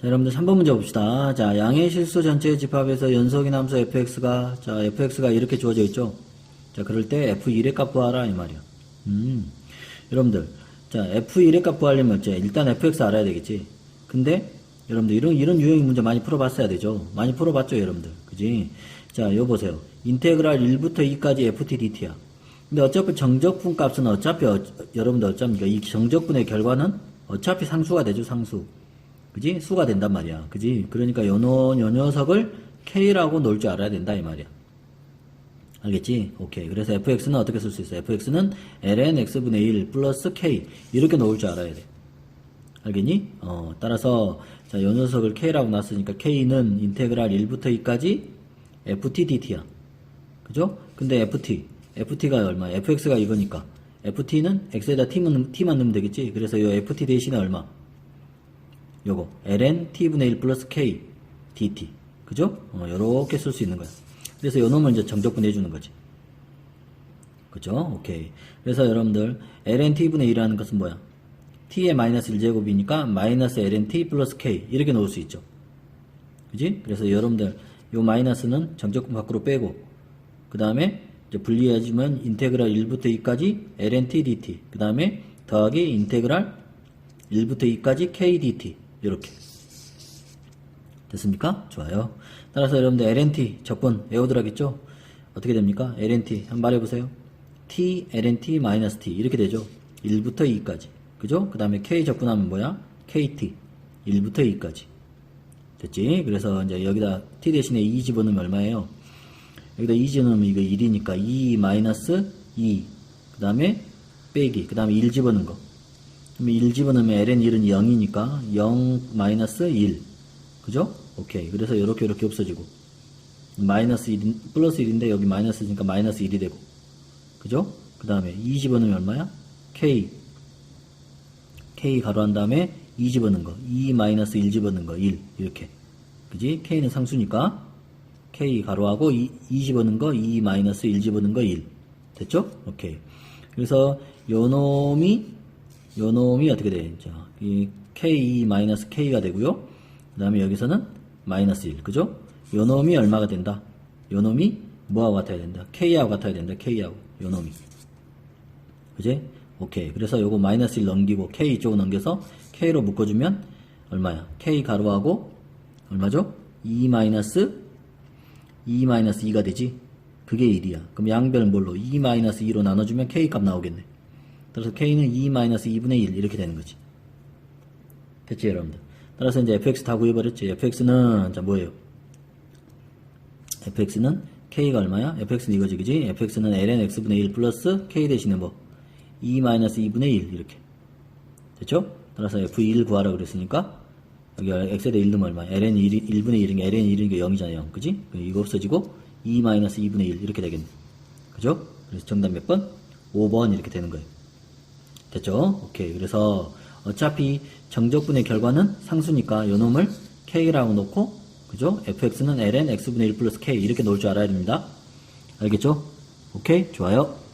자, 여러분들 3번 문제 봅시다. 자, 양의 실수 전체의 집합에서 연속인 함수 fx가, 자, fx가 이렇게 주어져 있죠? 자, 그럴 때 f1의 값 구하라, 이 말이야. 음. 여러분들, 자, f1의 값 구하려면 이제 일단 fx 알아야 되겠지? 근데, 여러분들, 이런, 이런 유형의 문제 많이 풀어봤어야 되죠? 많이 풀어봤죠, 여러분들? 그지? 자, 요 보세요. 인테그랄 1부터 2까지 ft dt야. 근데 어차피 정적분 값은 어차피, 어, 여러분들 어쩝니까? 이 정적분의 결과는 어차피 상수가 되죠, 상수. 그지? 수가 된단 말이야. 그지? 그러니까 요, 노, 요 녀석을 K라고 놓을 줄 알아야 된다, 이 말이야. 알겠지? 오케이. 그래서 fx는 어떻게 쓸 수 있어? fx는 ln x분의 1 플러스 k. 이렇게 놓을 줄 알아야 돼. 알겠니? 어, 따라서, 자, 요 녀석을 k라고 놨으니까 k는 인테그랄 1부터 2까지 ft dt야. 그죠? 근데 ft. ft가 얼마? fx가 이거니까. ft는 x에다 t만, t만 넣으면 되겠지? 그래서 요 ft 대신에 얼마? 요거. ln t분의 1 플러스 k dt. 그죠? 어, 요렇게 쓸 수 있는 거야. 그래서 요 놈을 이제 정적분 해 주는 거지. 그죠? 오케이. 그래서 여러분들 ln t분의 1이라는 것은 뭐야? t의 마이너스 1제곱이니까 마이너스 ln t 플러스 k. 이렇게 놓을 수 있죠. 그지? 그래서 여러분들 요 마이너스는 정적분 밖으로 빼고 그 다음에 분리해주면 인테그랄 1부터 2까지 ln t dt. 그 다음에 더하기 인테그랄 1부터 2까지 k dt 이렇게 됐습니까? 좋아요. 따라서 여러분들 LNT 적분 외우더라겠죠? 어떻게 됩니까? LNT 한번 말해보세요. T, LNT, 마이너스 T 이렇게 되죠. 1부터 2까지 그죠? 그 다음에 K 적분하면 뭐야? KT 1부터 2까지 됐지? 그래서 이제 여기다 T 대신에 2 집어넣으면 얼마예요? 여기다 2 집어넣으면 이거 1이니까 2 마이너스 2 그 다음에 빼기 그 다음에 1 집어넣은 거 그러면 1 집어넣으면 ln 1은 0이니까 0 마이너스 1 그죠? 오케이. 그래서 이렇게 이렇게 없어지고. 마이너스 1 플러스 1인데 여기 마이너스니까 마이너스 1이 되고. 그죠? 그 다음에 2 집어넣으면 얼마야? k. k 가로한 다음에 2 집어넣은 거. 2 마이너스 1 집어넣은 거. 1 이렇게. 그지? k는 상수니까 k 가로하고 2, 2 집어넣은 거 2 마이너스 1 집어넣은 거 1 됐죠? 오케이. 그래서 요 놈이 요 놈이 어떻게 돼? 자, 이 k-k가 되고요. 그 다음에 여기서는 마이너스 1. 그죠? 요 놈이 얼마가 된다? 요 놈이 뭐하고 같아야 된다? k하고 같아야 된다. k하고. 요 놈이. 그지? 오케이. 그래서 요거 마이너스 1 넘기고 k 이쪽으로 넘겨서 k로 묶어주면 얼마야? k 가로하고 얼마죠? 2 마이너스 2 마이너스 2가 되지? 그게 1이야. 그럼 양변을 뭘로? 2 마이너스 2로 나눠주면 k 값 나오겠네. 따라서 k는 2-2분의 1 이렇게 되는 거지. 됐지 여러분들? 따라서 이제 fx 다 구해버렸지. fx는 자 뭐예요? fx는 k가 얼마야? fx는 이거지 그지? fx는 ln x분의 1 플러스 k 대신에 뭐? 2-2분의 1 이렇게. 됐죠? 따라서 f1 구하라 그랬으니까 여기 x에 대해 1 넣으면 얼마야? ln 1, 1분의 1인 게 ln 1인 게 0이잖아요. 0. 그지? 이거 없어지고 2-2분의 1 이렇게 되겠네. 그죠? 그래서 정답 몇 번? 5번 이렇게 되는 거예요. 됐죠? 오케이. 그래서 어차피 정적분의 결과는 상수니까 요 놈을 k라고 놓고 그죠? fx는 ln x분의 1 플러스 k 이렇게 놓을 줄 알아야 됩니다. 알겠죠? 오케이? 좋아요.